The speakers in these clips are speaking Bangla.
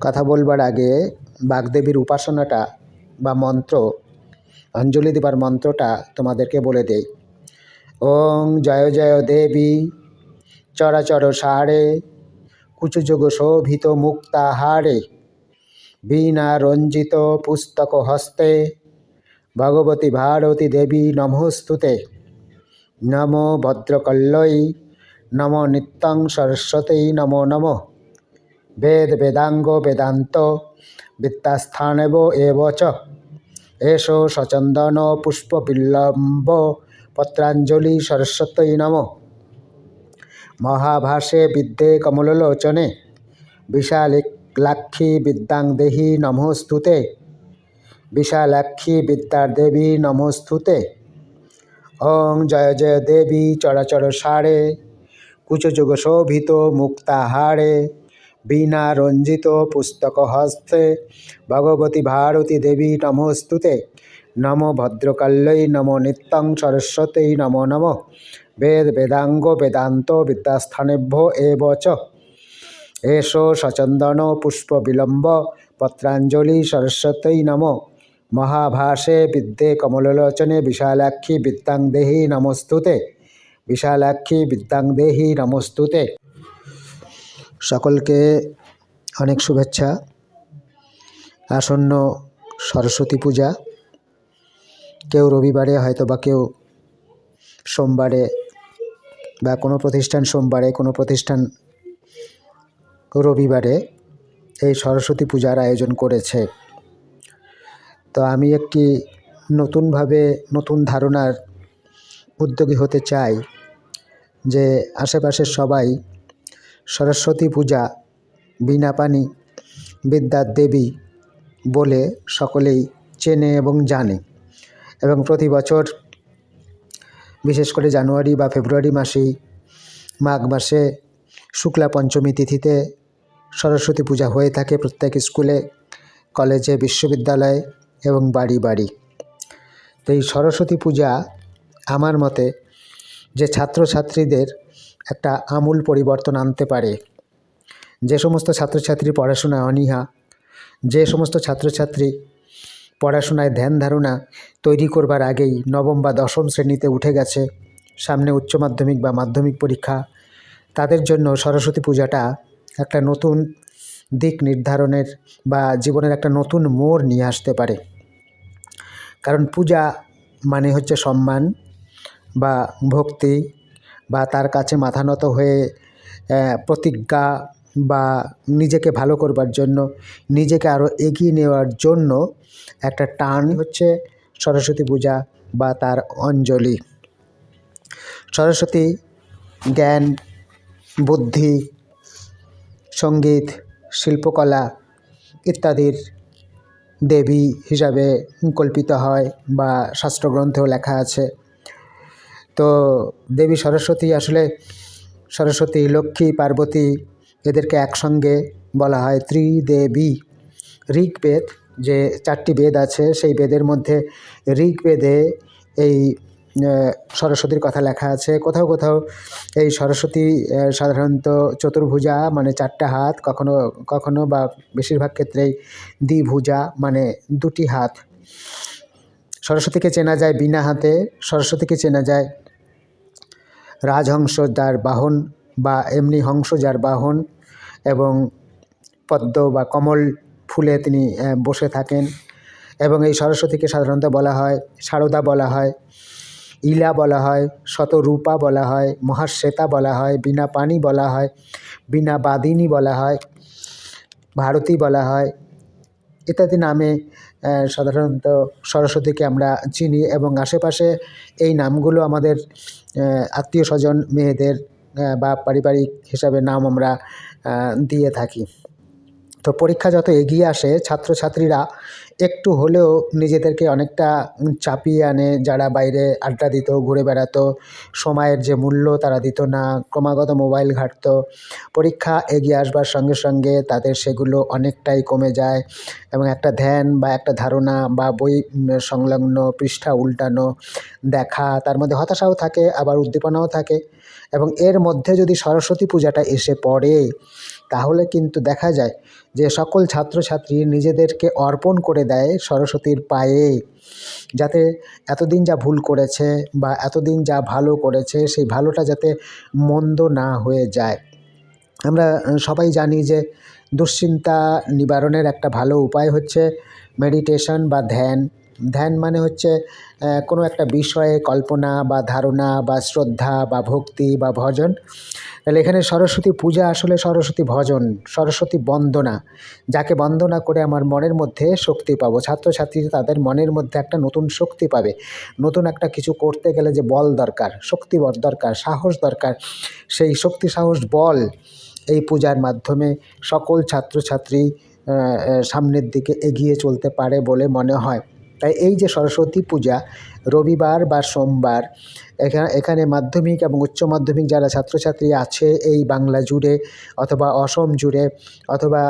কথা বলবার আগে বাগদেবীর উপাসনাটা বা মন্ত্র, অঞ্জলি দেবার মন্ত্রটা তোমাদেরকে বলে দেই। ওং জয় জয় দেবী, চরাচর সারে কুচুযোগ শোভিত মুক্তাহারে বীণা রঞ্জিত পুস্তক হস্তে, ভগবতী ভারতী দেবী নমস্তুতে। নম ভদ্রকল্লয়ী নম নিত্যং সরস্বতী নমো নমঃ। বেদ বেদাঙ্গ বেদান্ত বিদ্যাস্থানেব এব চ। এষো সচন্দন পুষ্পবিল্লম্ব পত্রাঞ্জলি সরস্বতী নম। মহাভাষে বিদ্যে কমললোচনে বিশালাক্ষী বিদ্যাং দেহি নমস্তুতে। বিশালাক্ষী বিদ্যার দেবী নমস্তুতে। ওং জয় জয় দেবী চরাচর সারে। কুচযুগ শোভিত মুক্তাহারে। বীণা রঞ্জিত পুস্তক হস্তে। ভগবতী ভারতী দেবী নমস্তুতে। নম ভদ্রকাল্যই নম নিত্যং সরস্বতী, নম নম। বেদ বেদাঙ্গ বেদান্ত বিদ্যাস্থানেভ্য এব চ। এষো সচন্দন পুষ্প বিলম্ব, পত্রাঞ্জলি সরস্বতী নম। মহাভাষে বিদ্যে কমললোচনে বিশালাক্ষী বিদ্যাং দেহি নমস্তুতে। বিশালাক্ষী বিদ্যাং দেহি নমস্তুতে। সকলকে অনেক শুভেচ্ছা। আসন্ন সরস্বতী পূজা। কেউ রবিবারে হয়তো বা কেউ সোমবারে বা কোনো প্রতিষ্ঠান সোমবারে, কোনো প্রতিষ্ঠান রবিবারে এই সরস্বতী পূজার আয়োজন করেছে। তো আমি একটি নতুনভাবে নতুন ধারণার উদ্যোগী হতে চাই যে আশেপাশের সবাই সরস্বতী পূজা, বিনা পানি বিদ্যার দেবী বলে সকলেই চেনে এবং জানে। এবং প্রতি বছর, বিশেষ করে জানুয়ারি বা ফেব্রুয়ারি মাসেই মাঘ মাসে শুক্লা পঞ্চমী তিথিতে সরস্বতী পূজা হয়ে থাকে প্রত্যেক স্কুলে, কলেজে, বিশ্ববিদ্যালয়ে এবং বাড়ি বাড়ি। তো এই সরস্বতী পূজা আমার মতে যে ছাত্রছাত্রীদের একটা আমূল পরিবর্তন আনতে পারে। যে সমস্ত ছাত্রছাত্রী পড়াশোনায় অনীহা, যে সমস্ত ছাত্রছাত্রী পড়াশোনায় ধ্যান ধারণা তৈরি করবার আগেই নবম বা দশম শ্রেণীতে উঠে গেছে, সামনে উচ্চ মাধ্যমিক বা মাধ্যমিক পরীক্ষা, তাদের জন্য সরস্বতী পূজাটা একটা নতুন দিক নির্ধারণের বা জীবনের একটা নতুন মোড় নিয়ে আসতে পারে। কারণ পূজা মানে হচ্ছে সম্মান বা ভক্তি বা তার কাছে মাথা নত হয়ে প্রতিজ্ঞা বা নিজেকে ভালো করবার জন্য, নিজেকে আরও এগিয়ে নেওয়ার জন্য একটা টান হচ্ছে সরস্বতী পূজা বা তার অঞ্জলি। সরস্বতী জ্ঞান, বুদ্ধি, সংগীত, শিল্পকলা ইত্যাদির দেবী হিসাবে কল্পিত হয় বা শাস্ত্রগ্রন্থেও লেখা আছে। তো দেবী সরস্বতী আসলে সরস্বতী, লক্ষ্মী, পার্বতী এদেরকে একসঙ্গে বলা হয় ত্রিদেবী। ঋগ্বেদ যে চারটি বেদ আছে, সেই বেদের মধ্যে ঋগ্বেদে এই সরস্বতীর কথা লেখা আছে। কোথাও কোথাও এই সরস্বতী সাধারণত চতুর্ভুজা মানে চারটা হাত, কখনো কখনো বা বেশিরভাগ ক্ষেত্রেই দ্বিভুজা মানে দুটি হাত। সরস্বতীকে চেনা যায় বিনা হাতে, সরস্বতীকে চেনা যায় রাজহংস যার বাহন বা এমনি হংস যার বাহন এবং পদ্ম বা কমল ফুলে তিনি বসে থাকেন এবং এই সরস্বতীকে সাধারণত বলা হয়, সারদা বলা হয়, ইলা বলা হয়, শতরূপা বলা হয়, মহাশ্বেতা বলা হয়, বিনা পানি বলা হয়, বিনা বাদিনী বলা হয়, ভারতী বলা হয় ইত্যাদি নামে সাধারণত সরস্বতীকে আমরা চিনি এবং আশেপাশে এই নামগুলো আমাদের আত্মীয় স্বজন, মেয়েদের বা পারিবারিক হিসাবে নাম আমরা দিয়ে থাকি। তো পরীক্ষা যত এগিয়ে আসে, ছাত্রছাত্রীরা একটু হলেও নিজেদেরকে অনেকটা চাপিয়ে আনে। যারা বাইরে আড্ডা দিত, ঘুরে বেড়াতো, সময়ের যে মূল্য তারা দিত না, ক্রমাগত মোবাইল ঘাটত। পরীক্ষা এগিয়ে আসবার সঙ্গে সঙ্গে তাদের সেগুলো অনেকটাই কমে যায় এবং একটা ধ্যান বা একটা ধারণা বা বই সংলগ্ন পৃষ্ঠা উল্টানো, দেখা, তার মধ্যে হতাশাও থাকে, আবার উদ্দীপনাও থাকে এবং এর মধ্যে যদি সরস্বতী পূজাটা এসে পড়ে তাহলে কিন্তু দেখা যায় যে সকল ছাত্রছাত্রী নিজেদেরকে অর্পণ করে দেয় সরস্বতীর পায়ে। যাতে এতদিন যা ভুল করেছে বা এতদিন যা ভালো করেছে, সেই ভালোটা যাতে মন্দ না হয়ে যায়। আমরা সবাই জানি যে দুশ্চিন্তা নিবারণের একটা ভালো উপায় হচ্ছে মেডিটেশন বা ধ্যান। ধ্যান মানে হচ্ছে কোনো একটা বিষয়ে কল্পনা বা ধারণা বা শ্রদ্ধা বা ভক্তি বা ভজন। তাহলে এখানে সরস্বতী পূজা আসলে সরস্বতী ভজন, সরস্বতী বন্দনা। যাকে বন্দনা করে আমার মনের মধ্যে শক্তি পাবো। ছাত্রছাত্রীরা তাদের মনের মধ্যে একটা নতুন শক্তি পাবে। নতুন একটা কিছু করতে গেলে যে বল দরকার শক্তি দরকার, সাহস দরকার, সেই শক্তি, সাহস, বল এই পূজার মাধ্যমে সকল ছাত্রছাত্রী সামনের দিকে এগিয়ে চলতে পারে বলে মনে হয়। তাই এই যে সরস্বতী পূজা, রবিবার বা সোমবার এখানে এখানে মাধ্যমিক এবং উচ্চ মাধ্যমিক যারা ছাত্রছাত্রী আছে এই বাংলা জুড়ে অথবা অসম জুড়ে অথবা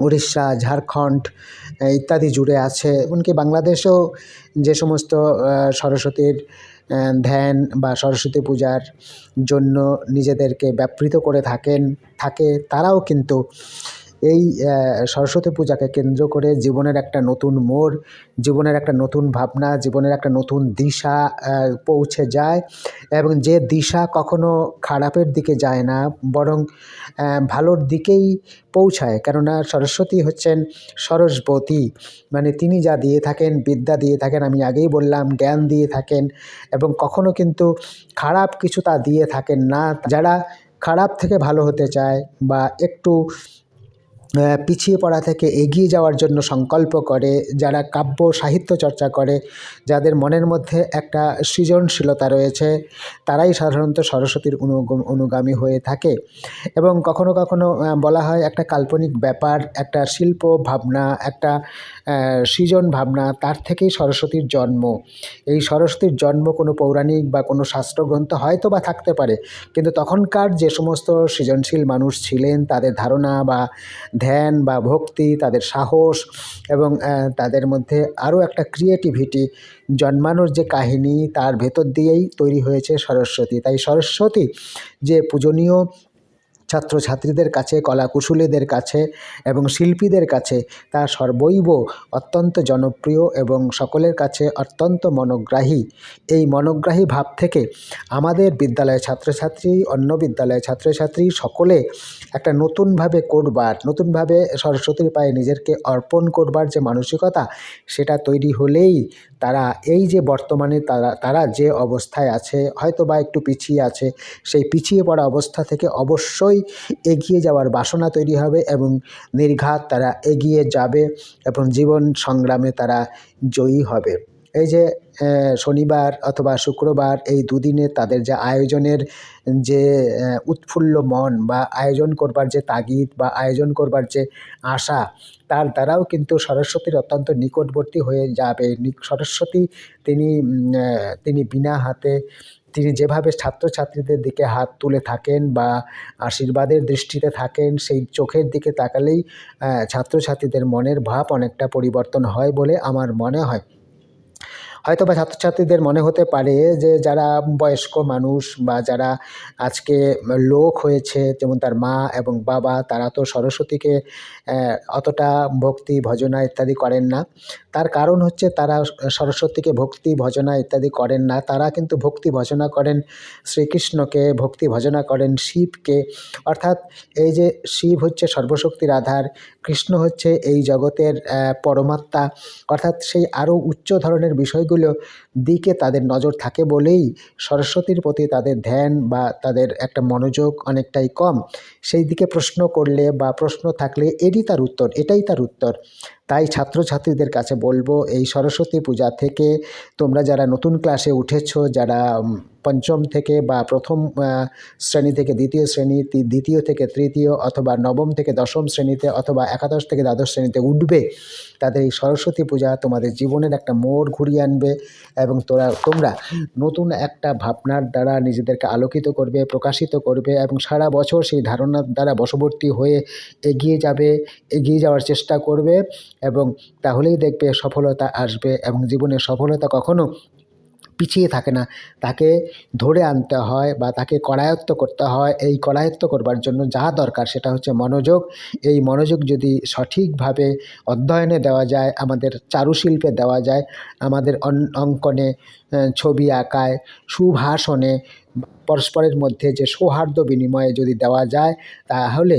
উড়িষ্যা, ঝাড়খণ্ড ইত্যাদি জুড়ে আছে, এমনকি বাংলাদেশেও যে সমস্ত সরস্বতীর ধ্যান বা সরস্বতী পূজার জন্য নিজেদেরকে ব্যাপৃত করে থাকেন, থাকে, তারাও কিন্তু এই সরস্বতী পূজাকে কেন্দ্র করে জীবনের একটা নতুন মোড়, জীবনের একটা নতুন ভাবনা, জীবনের একটা নতুন দিশা পৌঁছে যায় এবং যে দিশা কখনো খারাপের দিকে যায় না, বরং ভালোর দিকেই পৌঁছায়। কেননা সরস্বতী হচ্ছেন সরস্বতী মানে তিনি যা দিয়ে থাকেন, বিদ্যা দিয়ে থাকেন, আমি আগেই বললাম, জ্ঞান দিয়ে থাকেন এবং কখনো কিন্তু খারাপ কিছু তা দিয়ে থাকেন না। যারা খারাপ থেকে ভালো হতে চায় বা একটু পিছিয়ে পড়া থেকে এগিয়ে যাওয়ার জন্য সংকল্প করে, যারা কাব্য সাহিত্য চর্চা করে, যাদের মনের মধ্যে একটা সৃজনশীলতা রয়েছে, তারাই সাধারণত সরস্বতীর অনুগামী হয়ে থাকে। এবং কখনো কখনো বলা হয় একটা কাল্পনিক ব্যাপার, একটা শিল্প ভাবনা, একটা সৃজন ভাবনা, তার থেকেই সরস্বতীর জন্ম। এই সরস্বতীর জন্ম কোনো পৌরাণিক বা কোনো শাস্ত্রগ্রন্থ হয়তো বা থাকতে পারে, কিন্তু তখনকার যে সমস্ত সৃজনশীল মানুষ ছিলেন, তাদের ধারণা বা ধ্যান বা ভক্তি, তাদের সাহস এবং তাদের মধ্যে আরও একটা ক্রিয়েটিভিটি জন্মানোর যে কাহিনী, তার ভেতর দিয়েই তৈরি হয়েছে সরস্বতী। তাই সরস্বতী যে পূজনীয় ছাত্রছাত্রীদের কাছে, কলাকুশলীদের কাছে এবং শিল্পীদের কাছে তা সর্বৈব অত্যন্ত জনপ্রিয় এবং সকলের কাছে অত্যন্ত মনোগ্রাহী। এই মনোগ্রাহী ভাব থেকে আমাদের বিদ্যালয়ের ছাত্রছাত্রী, অন্য বিদ্যালয়ের ছাত্রছাত্রী সকলে একটা নতুনভাবে করবার, নতুনভাবে সরস্বতীর পায়ে নিজেরকে অর্পণ করবার যে মানসিকতা, সেটা তৈরি হলেই তারা এই যে বর্তমানে তারা তারা যে অবস্থায় আছে হয়তো বা একটু পিছিয়ে আছে, সেই পিছিয়ে পড়া অবস্থা থেকে অবশ্যই এগিয়ে যাওয়ার বাসনা তৈরি হবে এবং নির্ঘাত তারা এগিয়ে যাবে এবং জীবন সংগ্রামে তারা জয়ী হবে। এই যে শনিবার অথবা শুক্রবার এই দুদিনে তাদের যে আয়োজনের যে উৎফুল্ল মন বা আয়োজন করবার যে তাগিদ বা আয়োজন করবার যে আশা, তার দ্বারাও কিন্তু সরস্বতীর অত্যন্ত নিকটবর্তী হয়ে যাবে। সরস্বতী তিনি তিনি বিনা হাতে তিনি যেভাবে ছাত্রছাত্রীদের দিকে হাত তুলে থাকেন বা আশীর্বাদের দৃষ্টিতে থাকেন, সেই চোখের দিকে তাকালেই ছাত্রছাত্রীদের মনের ভাব অনেকটা পরিবর্তন হয় বলে আমার মনে হয়। হয়তো বা ছাত্রছাত্রীদের মনে হতে পারে যে যারা বয়স্ক মানুষ বা যারা আজকে লোক হয়েছে, যেমন তার মা এবং বাবা, তারা তো সরস্বতীকে অতটা ভক্তি, ভজনা ইত্যাদি করেন না। তার কারণ হচ্ছে তারা সরস্বতীকে ভক্তি, ভজনা ইত্যাদি করেন না। তারা কিন্তু ভক্তি, ভজনা করেন শ্রীকৃষ্ণকে, ভক্তি, ভজনা করেন শিবকে। অর্থাৎ এই যে শিব হচ্ছে সর্বশক্তির আধার, কৃষ্ণ হচ্ছে এই জগতের পরমাত্মা। অর্থাৎ সেই আরও উচ্চ ধরনের বিষয়গুলো দিকে তাদের নজর থাকে বলেই সরস্বতীর প্রতি তাদের ধ্যান বা তাদের একটা মনোযোগ অনেকটাই কম। সেই দিকে প্রশ্ন করলে বা প্রশ্ন থাকলে এরই তার উত্তর, এটাই তার উত্তর। তাই ছাত্রছাত্রীদের কাছে বলব, এই সরস্বতী পূজা থেকে তোমরা যারা নতুন ক্লাসে উঠেছ, যারা পঞ্চম থেকে বা প্রথম শ্রেণি থেকে দ্বিতীয় শ্রেণি দ্বিতীয় থেকে তৃতীয় অথবা নবম থেকে দশম শ্রেণীতে অথবা একাদশ থেকে দ্বাদশ শ্রেণীতে উঠবে, তাদের এই সরস্বতী পূজা তোমাদের জীবনের একটা মোড় ঘুরিয়ে আনবে এবং তোরা, তোমরা নতুন একটা ভাবনার দ্বারা নিজেদেরকে আলোকিত করবে, প্রকাশিত করবে এবং সারা বছর সেই ধারণার দ্বারা বশবর্তী হয়ে এগিয়ে যাবে, এগিয়ে যাওয়ার চেষ্টা করবে। এবং তাহলেই দেখবে সফলতা আসবে এবং জীবনের সফলতা কখনো পিছিয়ে থাকে না। তাকে ধরে আনতে হয় বা তাকে করায়ত্ত করতে হয়। এই করায়ত্ত করবার জন্য যা দরকার সেটা হচ্ছে মনোযোগ। এই মনোযোগ যদি সঠিকভাবে অধ্যয়নে দেওয়া যায়, আমাদের চারুশিল্পে দেওয়া যায়, আমাদের অঙ্কনে ছবি আঁকায়, সুভাষণে পরস্পরের মধ্যে যে সৌহার্দ্য বিনিময়ে যদি দেওয়া যায়, তাহলে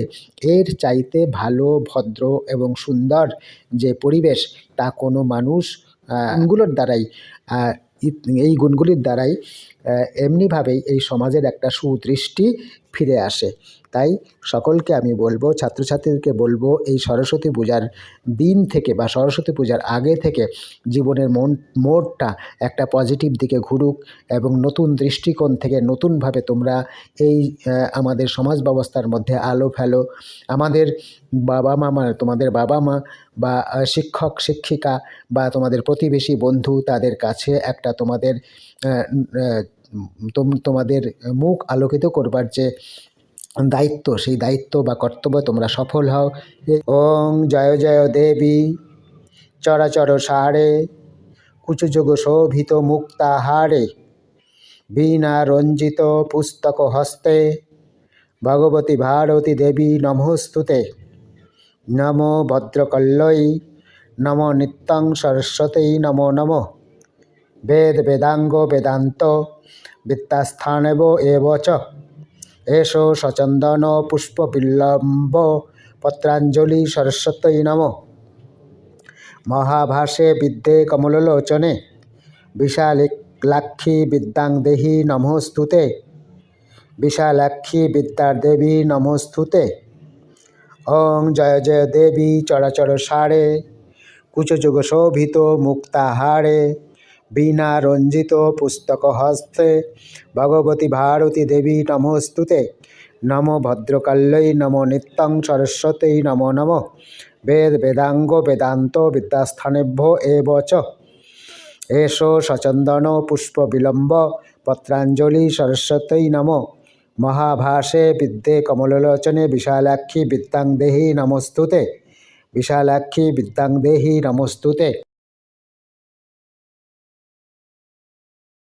এর চাইতে ভালো, ভদ্র এবং সুন্দর যে পরিবেশ, তা কোনো মানুষগুলোর দ্বারাই এই গুণগুলির দ্বারাই এমনিভাবেই এই সমাজের একটা সুদৃষ্টি ফিরে আসে। তাই সকলকে আমি বলব, ছাত্রছাত্রীদেরকে বলব, এই সরস্বতী পূজার দিন থেকে বা সরস্বতী পূজার আগে থেকে জীবনের মন, মোড়টা একটা পজিটিভ দিকে ঘুরুক এবং নতুন দৃষ্টিকোণ থেকে নতুনভাবে তোমরা এই আমাদের সমাজ ব্যবস্থার মধ্যে আলো ফেলো। আমাদের বাবা মা মানে তোমাদের বাবা মা বা শিক্ষক, শিক্ষিকা বা তোমাদের প্রতিবেশী বন্ধু তাদের কাছে একটা তোমাদের তোমাদের মুখ আলোকিত করবার যে দায়িত্ব, সেই দায়িত্ব বা কর্তব্য তোমরা সফল হও। ওং জয় জয় দেবী, চরাচর সারে, কুচযোগ শোভিত মুক্তাহারে বীণা রঞ্জিত পুস্তক হস্তে, ভগবতী ভারতী দেবী নমস্তুতে। নম ভদ্রকল্লয়ী নম নিত্যং সরস্বতী, নমো নম। বেদ বেদাঙ্গ বেদান্ত বিদ্যাস্থানেব এব চ। এষো সচন্দন পুষ্পবিল্লম্ব পত্রাঞ্জলি সরস্বতী নম। মহাভাষে বিদ্যে কমললোচনে বিশালাক্ষী বিদ্যাং দেহি নমস্তুতে। বিশালাক্ষী বিদ্যার দেবী নমস্তুতে। ওং জয় জয় দেবী চরাচর সারে। কুচযোগ শোভিত মুক্তাহারে। বীণা রঞ্জিত পুস্তক হস্তে ভগবতী ভারতী দেবী নমস্তুতে। নম ভদ্রকাল্যই নম নিত্যং সরস্বতী, নম নম। বেদ বেদাঙ্গ বেদান্ত বিদ্যাস্থানেভ্য এব চ। এষো সচন্দন পুষ্প বিলম্ব, পত্রাঞ্জলি সরস্বতী নম। মহাভাষে বিদ্যে কমললোচনে বিশালাক্ষী বিদ্যাং দেহি নমস্তুতে। বিশালাক্ষী বিদ্যাং দেহি নমস্তুতে।